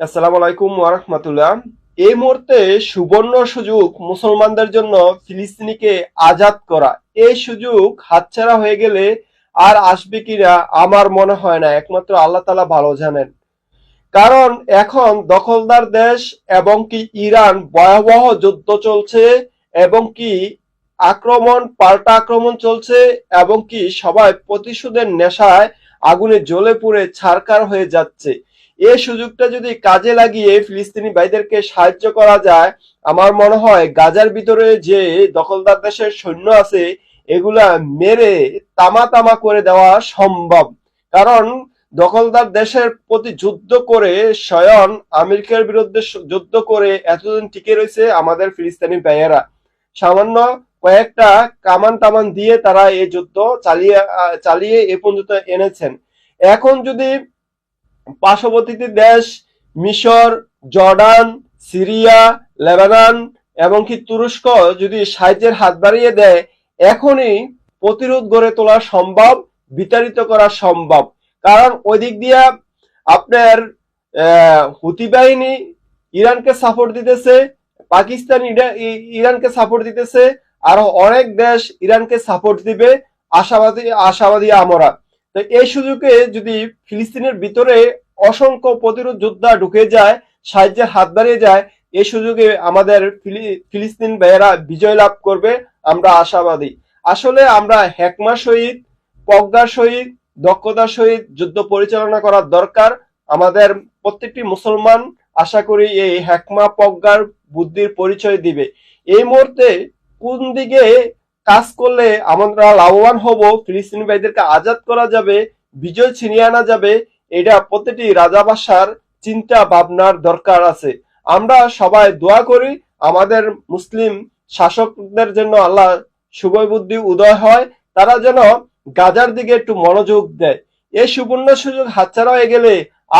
আসসালামু আলাইকুম ওয়ারাহমাতুল্লাহ এই মুহূর্তে সুবর্ণ সুযোগ মুসলমানদের জন্য ফিলিস্তিনিকে আজাদ করা। এই সুযোগ হাতছাড়া হয়ে গেলে আর আসবে কিনা আমার মনে হয় না, একমাত্র আল্লাহ তালা ভালো জানেন। কারণ এখন দখলদার দেশ এবং কি ইরান ভয়াবহ যুদ্ধ চলছে এবং কি আক্রমণ, পাল্টা আক্রমণ চলছে এবং কি সবাই প্রতিশোধের নেশায় আগুনে জ্বলে পুড়ে ছারকার হয়ে যাচ্ছে। এই সুযোগটা যদি কাজে লাগিয়ে ফিলিস্তিনি ভাইদেরকে সাহায্য করা যায়, আমার মনে হয় গাজার ভিতরে যে দখলদার দেশের সৈন্য আছে, এগুলা মেরে তামা তামা করে দেওয়া সম্ভব। কারণ দখলদার দেশের প্রতি যুদ্ধ করে স্বয়ং আমেরিকার বিরুদ্ধে যুদ্ধ করে এতদিন টিকে রয়েছে আমাদের ফিলিস্তিনি ভাইয়েরা। সামান্য কয়েকটা কামান টামান দিয়ে তারা এই যুদ্ধ চালিয়ে চালিয়ে এ পর্যন্ত এনেছেন। এখন যদি পার্শ্ববর্তী দেশ, মিশর, জর্ডান, সিরিয়া, লেবানন এবং কি তুরস্ক যদি সাহায্যের হাত বাড়িয়ে দেয়, এখনই প্রতিরোধ গড়ে তোলা সম্ভব, বিতাড়িত করা সম্ভব। কারণ ওই দিক দিয়ে আপনার হুতি বাহিনী ইরানকে সাপোর্ট দিতেছে, পাকিস্তান ইরানকে সাপোর্ট দিতেছে, আরও অনেক দেশ ইরানকে সাপোর্ট দিবে, আশাবাদী আশাবাদী আমরা। তো এই সুযোগে যদি ফিলিস্তিনের ভিতরে অসংখ্য প্রতিরোধ যোদ্ধা ঢুকে যায়, সাহায্যের হাত বাড়িয়ে যায়, এই সুযোগে আমাদের ফিলি- ফিলিস্তিন ভাইয়েরা বিজয় লাভ করবে, আমরা আশাবাদী। আসলে আমরা হেকমার সহিত প্রজ্ঞার সহিত, দক্ষতার সহিত যুদ্ধ পরিচালনা করার দরকার। আমাদের প্রত্যেকটি মুসলমান আশা করি এই হেকমা প্রজ্ঞার বুদ্ধির পরিচয় দিবে। এই মুহূর্তে কোন দিকে কাজ করলে আমরা লাভবান হব, ফিলিস্তিনি ভাইদেরকে আজাদ করা যাবে, বিজয় ছিনিয়ে আনা যাবে, এটা প্রতিটি রাজাবাসার চিন্তা ভাবনার দরকার আছে। আমরা সবাই দোয়া করি আমাদের মুসলিম শাসকদের জন্য আল্লাহ শুভ বুদ্ধি উদয় হয়, তারা যেন গাজার দিকে একটু মনোযোগ দেয়। এই সুবর্ণ সুযোগ হাতছাড়া হয়ে গেলে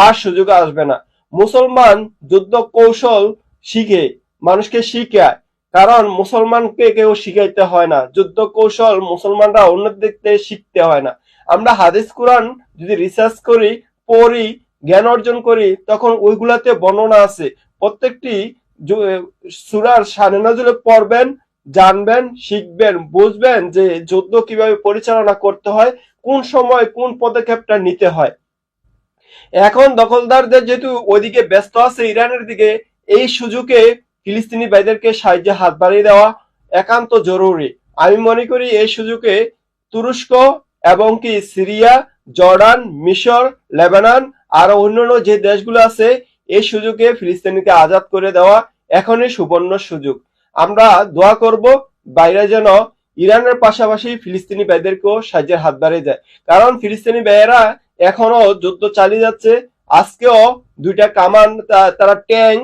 আর সুযোগ আসবে না। মুসলমান যুদ্ধ কৌশল শিখে, মানুষকে শিখায় কারণ মুসলমানকে কেউ শিখাইতে হয় না। যুদ্ধ কৌশল মুসলমানরা অন্য দিক থেকে শিখতে হয় না। আমরা হাদিস, কোরআন যদি রিসার্চ করি, পড়ি, জ্ঞান অর্জন করি, তখন ওইগুলাতে বর্ণনা আছে। প্রত্যেকটি সুরার সানে নজরে পড়বেন, জানবেন, শিখবেন, বুঝবেন যে যুদ্ধ কীভাবে পরিচালনা করতে হয়, কোন সময় কোন পদক্ষেপটা নিতে হয়। এখন দখলদারদের যেহেতু ওইদিকে ব্যস্ত আছে, ইরানের দিকে, এই সুযোগে ফিলিস্তিনি ভাইদেরকে সাহায্যে হাত বাড়িয়ে দেওয়া একান্ত জরুরি। আমি মনে করি এই সুযোগে তুরস্ক এবং কি সিরিয়া, জর্ডান, মিশর, লেবানন আর অন্যান্য যে দেশগুলো আছে, এই সুযোগে ফিলিস্তিনিকে আজাদ করে দেওয়া এখনই সুবর্ণ সুযোগ। আমরা দোয়া করব বাইরে যেন ইরানের পাশাপাশি ফিলিস্তিনি ভাইদেরকেও সাহায্যের হাত বাড়িয়ে দেয়। কারণ ফিলিস্তিনি ভাইয়েরা এখনও যুদ্ধ চালিয়ে যাচ্ছে। আজকেও দুইটা কামান তারা ট্যাঙ্ক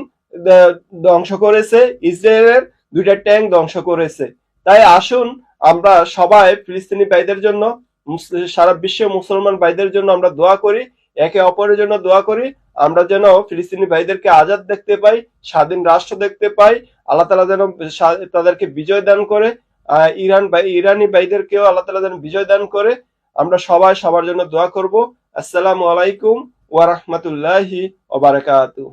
ধ্বংস করেছে। ইসরায়েলের দুইটা ট্যাঙ্ক ধ্বংস করেছে। তাই আসুন, আমরা সবাই ফিলিস্তিনি ভাইদের জন্য সারা বিশ্বে মুসলমান ভাইদের জন্য আমরা দোয়া করি, একে অপরের জন্য দোয়া করি। আমরা যেন ফিলিস্তিনি ভাইদেরকে আজাদ দেখতে পাই, স্বাধীন রাষ্ট্র দেখতে পাই। আল্লাহ তালা যেন তাদেরকে বিজয় দান করে ইরান ইরানি ভাইদেরকেও আল্লাহ তালা যেন বিজয় দান করে। আমরা সবাই সবার জন্য দোয়া করব। আসসালামু আলাইকুম ওয়া রাহমাতুল্লাহি ওয়া বারাকাতুহু